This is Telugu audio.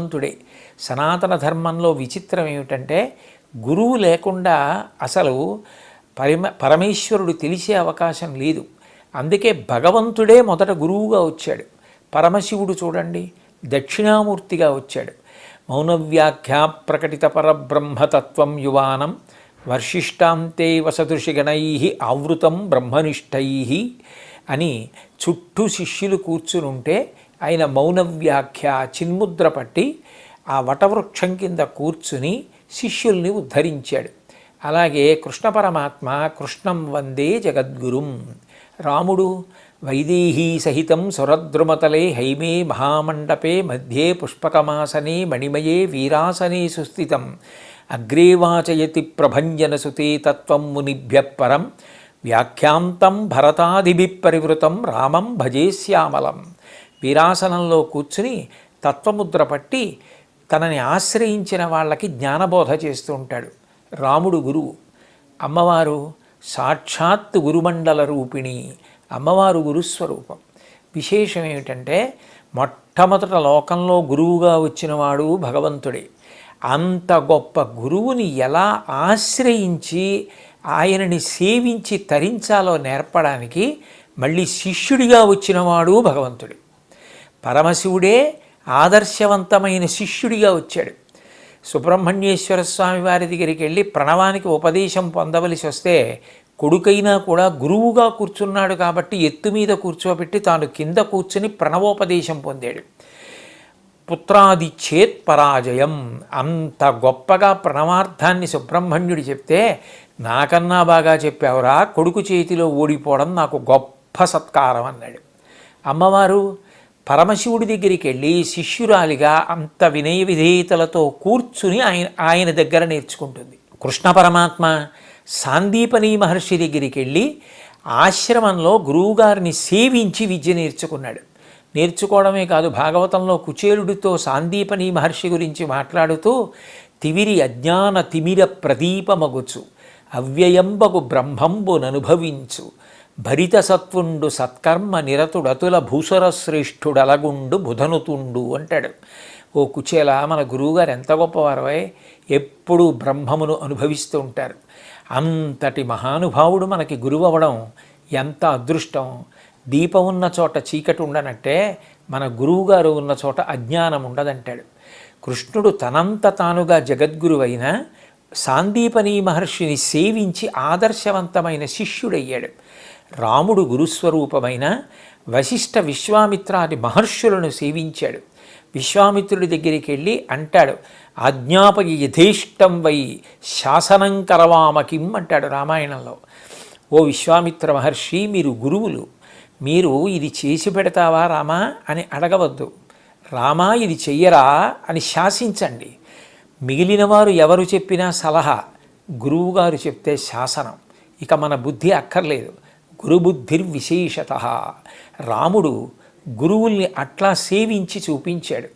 భగవంతుడే సనాతన ధర్మంలో విచిత్రం ఏమిటంటే గురువు లేకుండా అసలు పరిమ పరమేశ్వరుడు తెలిసే అవకాశం లేదు. అందుకే భగవంతుడే మొదట గురువుగా వచ్చాడు. పరమశివుడు చూడండి దక్షిణామూర్తిగా వచ్చాడు. మౌనవ్యాఖ్యా ప్రకటిత పరబ్రహ్మతత్వం యువానం వర్షిష్టాంతే వసదృషిగణై ఆవృతం బ్రహ్మనిష్టై అని చుట్టూ శిష్యులు కూర్చునుంటే ఆయన మౌన వ్యాఖ్య చిన్ముద్ర పట్టి ఆ వటవృక్షం కింద కూర్చుని శిష్యుల్ని ఉద్ధరించాడు. అలాగే కృష్ణ పరమాత్మ కృష్ణం వందే జగద్గురుం. రాముడు వైదేహీ సహితం సురద్రుమతలే హైమే మహామండపే మధ్యే పుష్పకమాసనే మణిమయే వీరాసనే సుస్థితం. అగ్రే వాచయతి ప్రభంజనసుతే తత్వం మునిభ్య పరం. వ్యాఖ్యాంతం భరతాదిభి పరివృతం రామం భజే శ్యామలం. వీరాసనంలో కూర్చుని తత్వముద్ర పట్టి తనని ఆశ్రయించిన వాళ్ళకి జ్ఞానబోధ చేస్తూ ఉంటాడు. రాముడు గురువు. అమ్మవారు సాక్షాత్ గురుమండల రూపిణి అమ్మవారు గురుస్వరూపం విశేషం ఏమిటంటే మొట్టమొదట లోకంలో గురువుగా వచ్చినవాడు భగవంతుడే. అంత గొప్ప గురువుని ఎలా ఆశ్రయించి ఆయనని సేవించి తరించాలో నేర్పడానికి మళ్ళీ శిష్యుడిగా వచ్చినవాడు భగవంతుడు. పరమశివుడే ఆదర్శవంతమైన శిష్యుడిగా వచ్చాడు. సుబ్రహ్మణ్యేశ్వర స్వామి వారి దగ్గరికి వెళ్ళి ప్రణవానికి ఉపదేశం పొందవలసి వస్తే కొడుకైనా కూడా గురువుగా కూర్చున్నాడు కాబట్టి ఎత్తు మీద కూర్చోబెట్టి తాను కింద కూర్చుని ప్రణవోపదేశం పొందాడు. పుత్రాది చేత్ పరాజయం. అంత గొప్పగా ప్రణవార్థాన్ని సుబ్రహ్మణ్యుడు చెప్తే నాకన్నా బాగా చెప్పావురా కొడుకు చేతిలో ఓడిపోవడం నాకు గొప్ప సత్కారం అన్నాడు. అమ్మవారు పరమశివుడి దగ్గరికి వెళ్ళి శిష్యురాలిగా అంత వినయ విధేయతలతో కూర్చుని ఆయన ఆయన దగ్గర నేర్చుకుంటుంది. కృష్ణ పరమాత్మ సాందీపని మహర్షి దగ్గరికి వెళ్ళి ఆశ్రమంలో గురువుగారిని సేవించి విద్య నేర్చుకున్నాడు. నేర్చుకోవడమే కాదు భాగవతంలో కుచేలుడితో సాందీపని మహర్షి గురించి మాట్లాడుతూ తివిరి అజ్ఞాన తిమిర ప్రదీపమగుచు అవ్యయంబగు బ్రహ్మంబుననుభవించు భరితసత్వుండు సత్కర్మ నిరతుడతుల భూసర శ్రేష్ఠుడలగుండు బుధనుతుండు అంటాడు. ఓ కుచేల మన గురువుగారు ఎంత గొప్పవారవై? ఎప్పుడూ బ్రహ్మమును అనుభవిస్తూ ఉంటారు. అంతటి మహానుభావుడు మనకి గురువు అవ్వడం ఎంత అదృష్టం! దీపం ఉన్న చోట చీకటి ఉండనట్టే మన గురువుగారు ఉన్న చోట అజ్ఞానం ఉండదంటాడు. కృష్ణుడు తనంత తానుగా జగద్గురువైన సాందీపని మహర్షిని సేవించి ఆదర్శవంతమైన శిష్యుడయ్యాడు. రాముడు గురుస్వరూపమైన వశిష్ఠ విశ్వామిత్రాది మహర్షులను సేవించాడు. విశ్వామిత్రుడి దగ్గరికి వెళ్ళి అంటాడు ఆజ్ఞాపకి యథేష్టం వై శాసనం కరవామకిం అంటాడు రామాయణంలో. ఓ విశ్వామిత్ర మహర్షి మీరు గురువులు. మీరు ఇది చేసి పెడతావా రామా? అని అడగవద్దు. రామా ఇది చెయ్యరా? అని శాసించండి. మిగిలిన వారు ఎవరు చెప్పినా సలహా గురువుగారు చెప్తే శాసనం. ఇక మన బుద్ధి అక్కర్లేదు. గురుబుద్ధిర్విశేషత. రాముడు గురువుల్ని అట్లా సేవించి చూపించాడు.